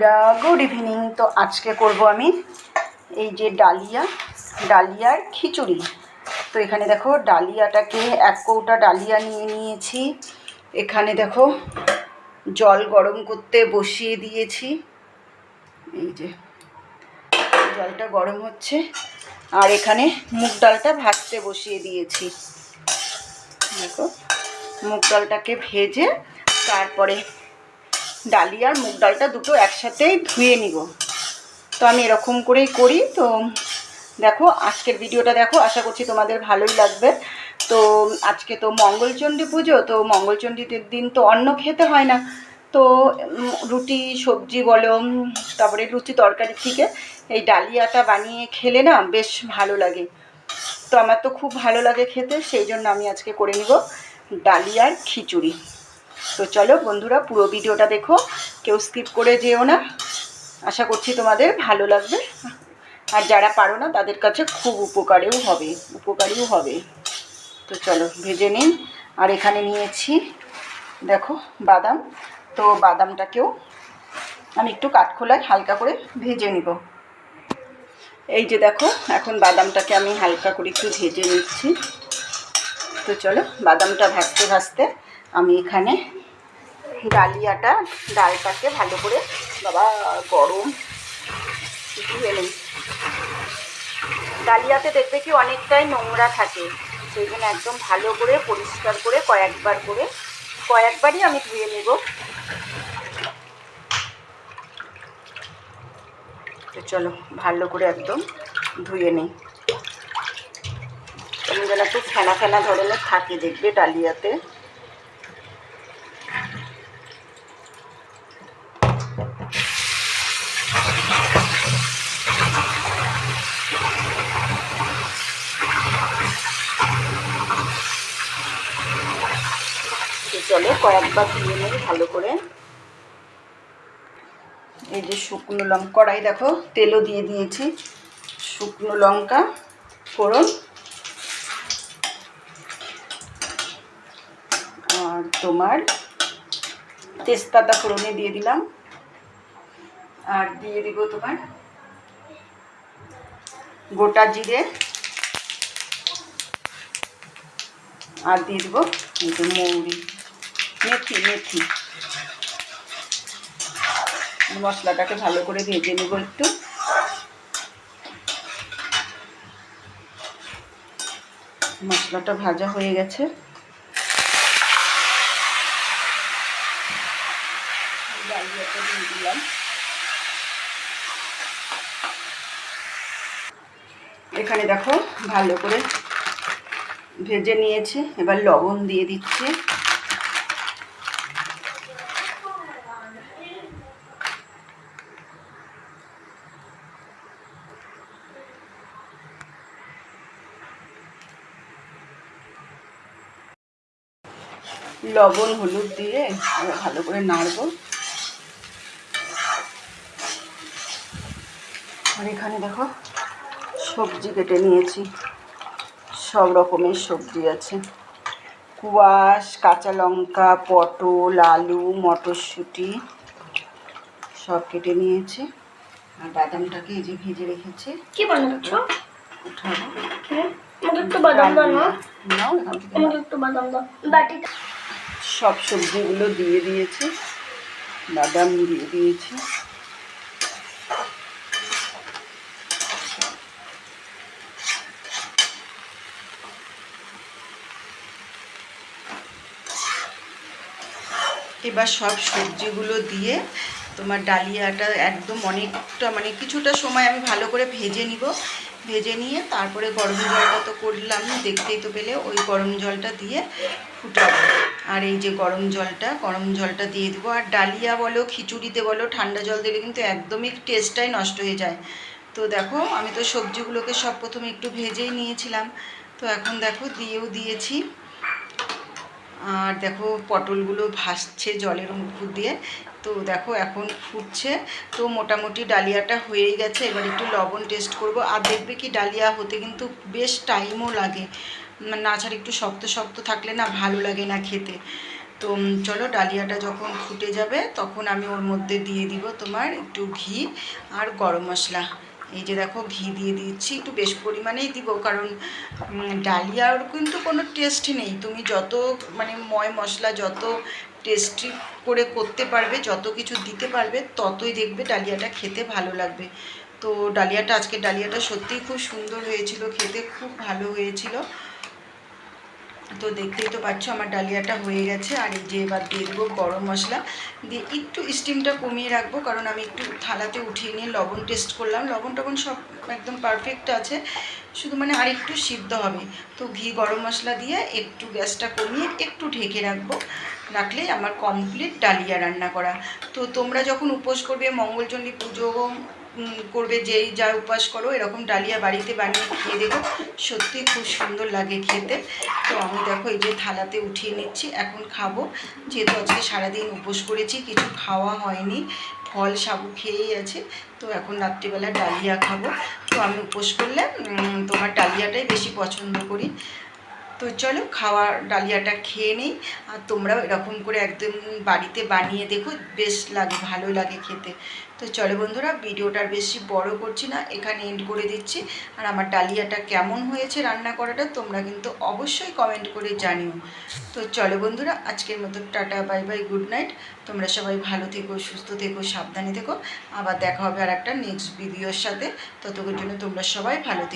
বন্ধুরা good evening তো আজকে করব আমি এই যে ডালিয়া, ডালিয়ার খিচুড়ি। তো এখানে দেখো, ডালিয়াটাকে এক কৌটা ডালিয়া নিয়ে নিয়েছি। এখানে দেখো, জল গরম করতে বসিয়ে দিয়েছি। এই যে, জলটা গরম হচ্ছে। আর এখানে মুগ ডালটা ভাজতে বসিয়ে দিয়েছি। দেখো, মুগ ডালটাকে ভেজে তারপরে ডালিয়ার মুগ ডালটা দুটো একসাথেই ধুয়ে নিব। তো আমি এরকম করেই করি। তো দেখো, আজকের ভিডিওটা দেখো, আশা করছি তোমাদের ভালোই লাগবে। তো আজকে তো মঙ্গলচণ্ডী পুজো, তো মঙ্গলচণ্ডীদের দিন তো অন্ন খেতে হয় না। তো রুটি, সবজি বলো তারপরে লুচি তরকারি থেকে এই ডালিয়াটা বানিয়ে খেলে না বেশ ভালো লাগে। তো আমার তো খুব ভালো লাগে খেতে, সেই জন্য আমি আজকে করে নিব ডালিয়ার খিচুড়ি। তো চলো বন্ধুরা, পুরো ভিডিওটা দেখো। কেউ স্কিপ করে যেও না। আশা করছি তোমাদের ভালো লাগবে। আর যারা পারো না, তাদের কাছে খুব উপকারেও হবে, উপকারীও হবে। তো চলো, ভেজে নিন আর এখানে নিয়েছি, দেখো, বাদাম। তো বাদামটাকেও আমি একটু কাঠখোলায় হালকা করে ভেজে নিব। এই যে দেখো, এখন বাদামটাকে আমি হালকা করে একটু ভেজে নিচ্ছি। তো চলো, বাদামটা ভাজতে ভাজতে আমি এখানে ডালিয়াটা, ডালটাকে ভালো করে বাবা গরম ধুয়ে নেই। ডালিয়াতে দেখবে কি অনেকটাই নোংরা থাকে, সেই জন্য একদম ভালো করে পরিষ্কার করে কয়েকবার করে, কয়েকবারই আমি ধুয়ে নেব। তো চলো, ভালো করে একদম ধুয়ে নেই। যেন একটু ফেনা ফেনা ধরনের থাকে, দেখবে ডালিয়াতে। চলো কয়েকবার ধুয়ে নেই ভালো করে। এই যে শুকনো লঙ্কা কড়াই দেখো, তেলও দিয়ে দিয়েছি। শুকনো লঙ্কা, ফোড়ন। আর তোমার তেজপাতা ফোড়নে দিয়ে দিলাম। আর দিয়ে দিব তোমার গোটা জিরে। আর দিয়ে দেবো মৌরি। মেথি মেথি। মশলাটাকে ভালো করে ভেজে নেব একটু। মশলাটা ভাজা হয়ে গেছে। এখানে দেখো ভালো করে ভেজে নিয়েছে। এবার লবণ দিয়ে দিচ্ছি। লবণ হলুদ দিয়ে ভালো করে নাড়বো। আর এখানে দেখো সবজি কেটে নিয়েছি। সব রকমের সবজি আছে। কুয়াশ কাঁচা লঙ্কা পটল আলু মটরশুঁটি সব কেটে নিয়েছি। আর বাদামটাকে এই যে ভেজে রেখেছি। কি বানাচ্ছ? উঠাবো। আমাকে একটু বাদাম দাও না। নাও এখান থেকে আমাকে একটু বাদাম দাও। বাটিটা সব সবজিগুলো দিয়ে দিয়েছি, বাদাম দিয়ে দিয়েছি। এবার সব সবজিগুলো দিয়ে তোমার ডালিয়াটা একদম অনেকটা মানে কিছুটা সময় আমি ভালো করে ভেজে নিব। ভেজে নিয়ে তারপরে গরম জলটা তো করলাম, দেখতেই তো পেলে, ওই গরম জলটা দিয়ে ফুটাবো। আর এই যে গরম জলটা গরম জলটা দিয়ে দেবো। আর ডালিয়া বলো, খিচুড়িতে বলো, ঠান্ডা জল দিলে কিন্তু একদমই টেস্টটাই নষ্ট হয়ে যায়। তো দেখো, আমি তো সবজিগুলোকে সব প্রথমে একটু ভেজেই নিয়েছিলাম। তো এখন দেখো, দিয়েও দিয়েছি। আর দেখো, পটলগুলো ভাসছে জলের উপর দিয়ে। তো দেখো, এখন ফুটছে। তো মোটামুটি ডালিয়াটা হয়েই গেছে। এবার একটু লবণ টেস্ট করব। আর দেখবে কি, ডালিয়া হতে কিন্তু বেশ টাইমও লাগে। না ছাড়া একটু শক্ত শক্ত থাকলে না ভালো লাগে না খেতে। তো চলো ডালিয়াটা যখন ফুটে যাবে, তখন আমি ওর মধ্যে দিয়ে দিব তোমার একটু ঘি আর গরম মশলা। এই যে দেখো ঘি দিয়ে দিচ্ছি, একটু বেশ পরিমাণেই দিব কারণ ডালিয়ার কিন্তু কোনো টেস্ট নেই। তুমি যত মানে ময় মশলা যত টেস্টি করে করতে পারবে, যত কিছু দিতে পারবে, ততই দেখবে ডালিয়াটা খেতে ভালো লাগবে। তো ডালিয়াটা আজকে ডালিয়াটা সত্যিই খুব সুন্দর হয়েছিল, খেতে খুব ভালো হয়েছিল। তো দেখতেই তো পাচ্ছ আমার ডালিয়াটা হয়ে গেছে। আর এই যে এবার দিয়ে দেবো গরম মশলা। দিয়ে একটু স্টিমটা কমিয়ে রাখব, কারণ আমি একটু থালাতে উঠিয়ে নিয়ে লবণ টেস্ট করলাম। লবণ টবণ সব একদম পারফেক্ট আছে। শুধু মানে আর একটু সিদ্ধ হবে। তো ঘি গরম মশলা দিয়ে একটু গ্যাসটা কমিয়ে একটু ঢেকে রাখব। রাখলেই আমার কমপ্লিট ডালিয়া রান্না করা। তো তোমরা যখন উপোস করবে মঙ্গলচণ্ডী পুজো করবে, যেই যা উপাস করো, এরকম ডালিয়া বাড়িতে বানিয়ে খেয়ে দেবো সত্যি খুব সুন্দর লাগে খেতে। তো আমি দেখো এই যে থালাতে উঠিয়ে নিচ্ছি, এখন খাব। যেহেতু আজকে সারাদিন উপোস করেছি, কিছু খাওয়া হয়নি। ফল সাবু খেয়েই আছে। তো এখন রাত্রিবেলা ডালিয়া খাব। তো আমি উপোস করলে তোমার ডালিয়াটাই বেশি পছন্দ করি। তো চলো খাওয়ার ডালিয়াটা খেয়ে নিই। আর তোমরাও এরকম করে একদম বাড়িতে বানিয়ে দেখো, বেশ লাগে, ভালো লাগে খেতে। তো চলো বন্ধুরা, ভিডিওটার বেশি বড় করছি না, এখানে এন্ড করে দিচ্ছি। আর আমার ডালিয়াটা কেমন হয়েছে রান্না করাটা তোমরা কিন্তু অবশ্যই কমেন্ট করে জানিও। তো চলো বন্ধুরা, আজকের মতো tata bye bye good night তোমরা সবাই ভালো থেকো, সুস্থ থেকো, সাবধানে থেকো। আবার দেখা হবে আর একটা নেক্সট ভিডিওর সাথে। ততক্ষণ জন্য তোমরা সবাই ভালো থেকো।